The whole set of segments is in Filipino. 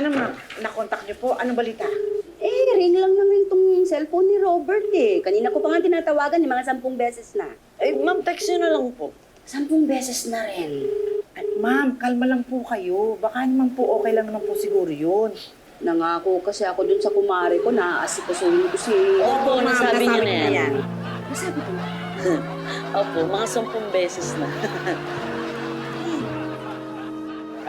Ano ma'am, nakontak niyo po? Anong balita? Eh, ring lang naman itong cellphone ni Robert eh. Kanina ko pa nga tinatawagan yung mga sampung beses na. Eh, ma'am, text niyo na lang po. Sampung beses na rin. Ay, ma'am, kalma lang po kayo. Baka naman po okay lang naman po siguro yun. Nangako kasi ako dun sa kumare ko na asikasuhin ko si... Opo, ma'am, nasabi niyo na yan. Nasabi ko. Opo, mga sampung beses na.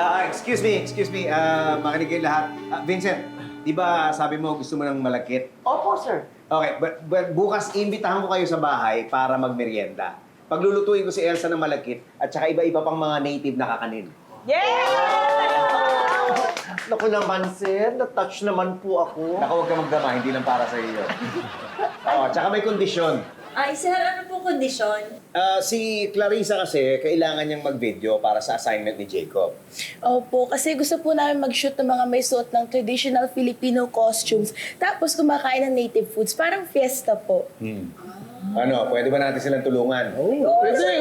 Ah, excuse me, excuse me. Ah, makinig kayo lahat. Ah, Vincent, di ba sabi mo gusto mo ng malakit? Opo, sir. Okay, but, but bukas imbitahan ko kayo sa bahay para magmerienda. Paglulutuin ko si Elsa ng malakit at saka iba-iba pang mga native na kakanin. Naku naman, sir. Na-touch naman po ako. Naku, huwag ka magdama, hindi lang para sa iyo. Oo, tsaka may kondisyon. Ay, sir, ano po kondisyon? Ah, si Clarissa kasi, kailangan niyang mag-video para sa assignment ni Jacob. Opo, kasi gusto po namin mag-shoot ng mga may suot ng traditional Filipino costumes. Tapos kumakain ng native foods. Parang fiesta po. Ano, pwede ba natin silang tulungan? Okay, okay.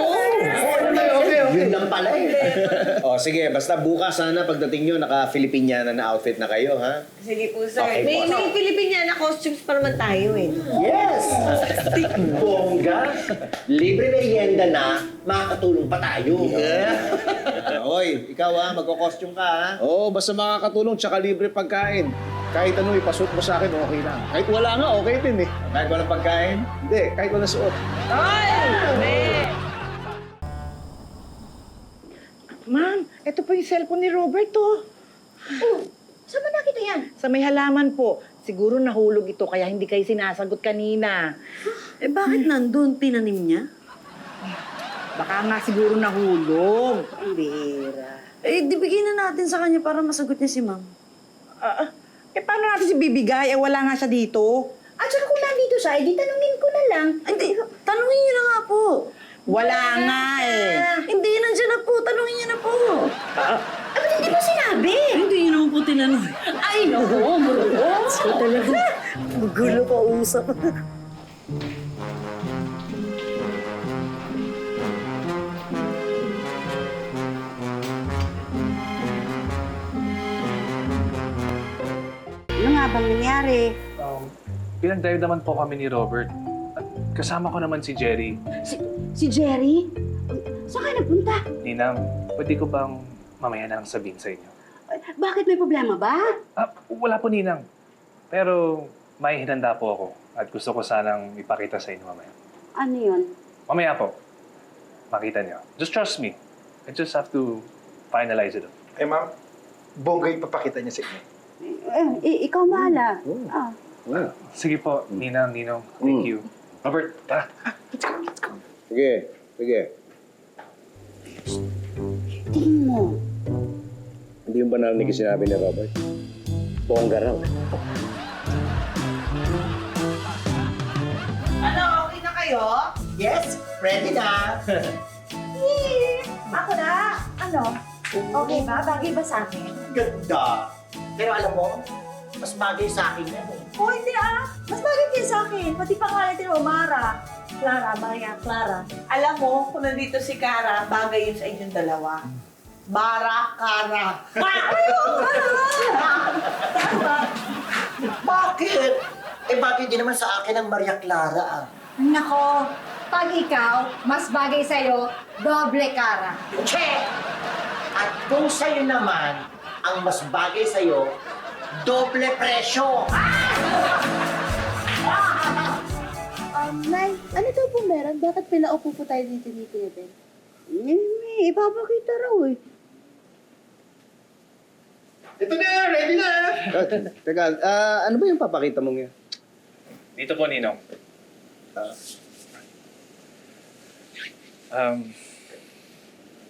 Yun lang pala eh. oh, sige, basta bukas sana pagdating nyo, naka-Filipiniana na outfit na kayo, ha? Sige po, sir. Okay may, po. may Filipiniana costumes pa naman tayo eh. Yes! Bongga. Libre merienda na, makakatulong pa tayo. Ah, Oy, ikaw ha, magko-costume ka ha? Oo, basta makakatulong tsaka libre pagkain. Kahit ano ipasuot mo sa akin, okay lang. Kahit wala nga, okay din eh. Kahit walang pagkain? Hindi, kahit wala suot. Ma'am, ito po yung cellphone ni Robert, oh. Saan ba nakita yan? Sa may halaman po. Siguro nahulog ito kaya hindi kayo sinasagot kanina. Eh bakit nandun? Pinanim niya? Baka nga siguro nahulog. Ang bira. Eh, di bigyan na natin sa kanya para masagot niya si ma'am. Ah, ah. Eh, paano natin si bibigay? Eh, wala nga siya dito. At saka kung nandito siya, edi tanungin ko na lang. Hindi, tanungin niyo na nga po. Wala nga eh. Hindi, nandiyan na po. Tanungin niyo na po. Ah, ba't hindi mo sinabi? Hindi niyo naman po tinanong. Ay, naku, muro. So talaga, gulo pa usap. Bang nangyari? Um, pinag-drive naman po kami ni Robert. At kasama ko naman si Jerry. Si, si Jerry? Saan ka napunta? Ninang, pwede ko bang mamaya na lang sabihin sa inyo? Bakit may problema ba? Ah, wala po Ninang. Pero may hinanda po ako at gusto ko sanang ipakita sa inyo mamaya. Ano yun? Mamaya po, makita niyo. Just trust me. I just have to finalize it. Eh ma'am, bongga ipapakita niya sa inyo. Eh, eh, ikaw mahala. Ah. Sige po, Ninang, Ninong. Thank you. Robert, tara. Sige, sige. Tingin mo. Hindi yung ba narinig yung sinabi ni Robert? Bongga raw. Ano, okay na kayo? Yes, ready na. Ako na. Ano? Okay ba? Bagay ba sa akin? Ganda. Pero alam mo, mas bagay sa akin yan eh. Oh, hindi ah. Mas bagay din sa akin. Pati pangalan din Mara. Clara, Maria, Clara. Alam mo, kung nandito si Kara, bagay yun sa inyong dalawa. Bara, Kara. Bakit? Eh bagay din naman sa akin ang Maria Clara ah. Nako, pag ikaw, mas bagay sa'yo, doble kara. Che! At kung sa'yo naman, ang mas bagay sa'yo, doble presyo. Um, Nay, ano daw po meron? Bakit pinaupo po tayo dito dito Ben? Eh, ipapakita raw eh. Ito na, ready na! Ah, teka, ah, ano ba yung papakita mong yan? Dito po, Ninong. Um,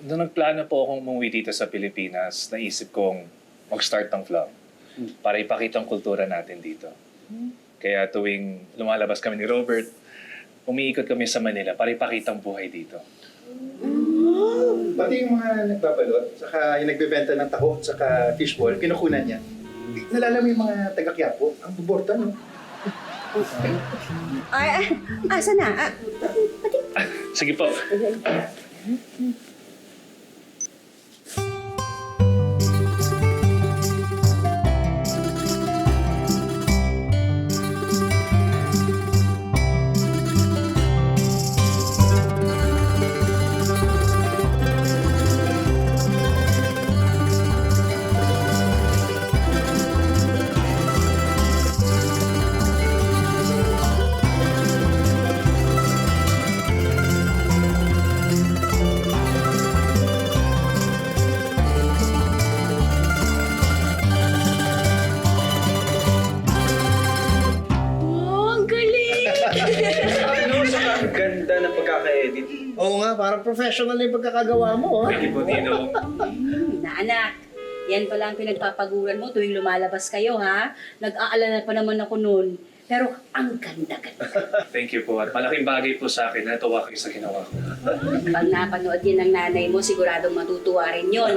nung nagplano po akong umuwi dito sa Pilipinas, naisip kong mag-start ng vlog para ipakita ang kultura natin dito. Kaya tuwing lumalabas kami ni Robert, umiikot kami sa Manila para ipakita ang buhay dito. Pati yung mga nagbabalot, saka yung nagbebenta ng taho, saka fishball, kinukunan niya. Nalala mo yung mga taga-Quiapo, ang buborta, no? Ay, ay, asa na? Ah, Sige po. Parang professional na yung pagkakagawa mo, ha? Thank you po. Hmm, na anak, yan pala ang pinagpapaguran mo tuwing lumalabas kayo, ha? Nag-aalala pa naman ako noon. Pero ang ganda-ganda. Thank you po. At malaking bagay po sa akin na natuwa kayo sa ginawa ko. Pag napanood yan ng nanay mo, siguradong matutuwa rin yun.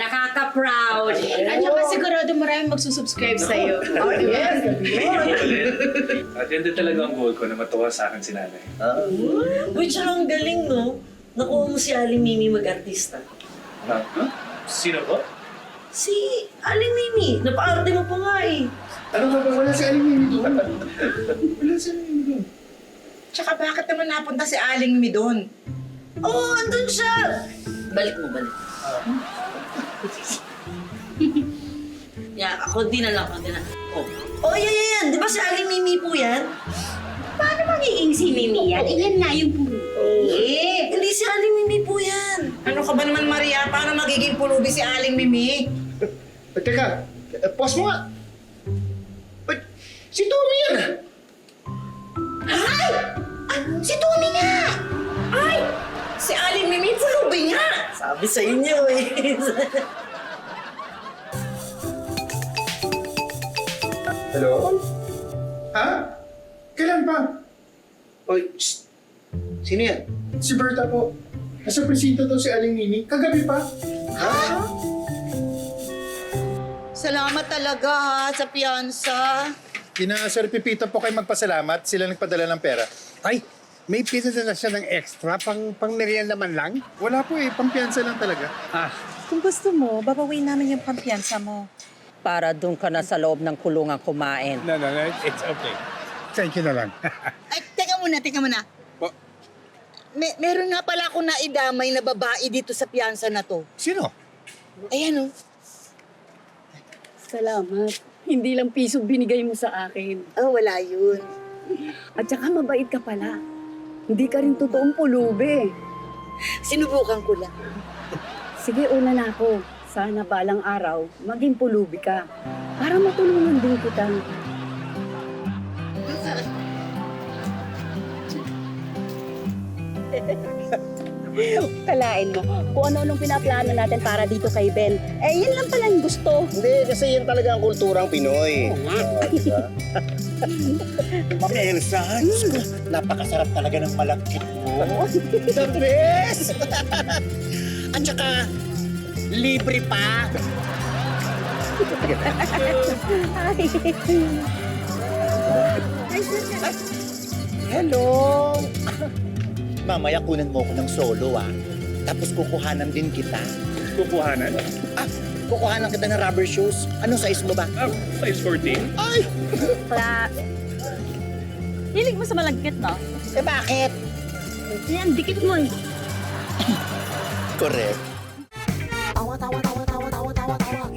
Nakaka-proud. At saka sigurado maraming magsusubscribe sa'yo. Oh, yes! At yan din talaga ang goal ko na matuwa sa akin si nanay. Uy, tsaka ang galing, no? Nakuha mo si Aling Mimi mag-artista. Ha? Sino po? Si Aling Mimi, napaarte mo pa nga eh. Ano ba ba? Wala si Aling Mimi doon. Wala si Aling Mimi doon. Tsaka bakit naman napunta si Aling Mi doon? Oo, oh, andun siya! Balik mo, balik. yeah, ako din na lang, ako din na. Oh, oh yan, yan, yan. Di ba si Aling Mimi po yan? Paano magiging si Mimi yan? Eh, yan nga yung pulubi. Eh, hindi si Aling Mimi po yan. Ano ka ba naman, Maria? Paano magiging pulubi si Aling Mimi? Eh, teka, eh, pause mo nga. Ay, si Tommy yan! Ay! Ah, si Tumi nga! Ay! Si Aling Mimi, pulubi nga! Sabi sa inyo eh. Hello? Ha? Kailan pa? Oy, shh. Sino yan? Si Berta po. Nasa presinto daw si Aling Mimi. Kagabi pa. Salamat talaga ha, sa piyansa. Kina Sir Pipito po kayo magpasalamat. Sila nagpadala ng pera. Ay, may pinadala siya ng extra pang pang merienda man lang? Wala po eh. Pampiyansa lang talaga. Ah, Kung gusto mo, babawin namin yung pampiyansa mo. Para doon ka na sa loob ng kulungan kumain. no, no, no, it's okay. Thank you na lang. Ay, teka muna, teka muna. Po? May, meron nga pala akong naidamay na babae dito sa piyansa na to. Sino? Ayan oh. Salamat. Hindi lang piso binigay mo sa akin. Oh, wala yun. At saka mabait ka pala. Hindi ka rin totoong pulubi. Sinubukan ko lang. Sige, una na ako. Sana balang araw, maging pulubi ka. Para matulungan din kita. Kalain mo, kung ano-anong pinaplano natin para dito kay Ben. Eh, yan lang pala yung gusto. Hindi, kasi yan talaga ang kulturang Pinoy. Ma'am Elsa, Diyos ko, napakasarap talaga ng malakit mo. The best! At saka, libre pa. Hello! Mamaya kunan mo ako ng solo ah. Tapos kukuhanan din kita. Kukuhanan? Ah, kukuhanan kita ng rubber shoes. Anong size mo ba? Ah, size 14? Ay! Kla... Hilig mo sa malagkit, no? Eh bakit? Yan, dikit mo eh. Correct. wagga wagga.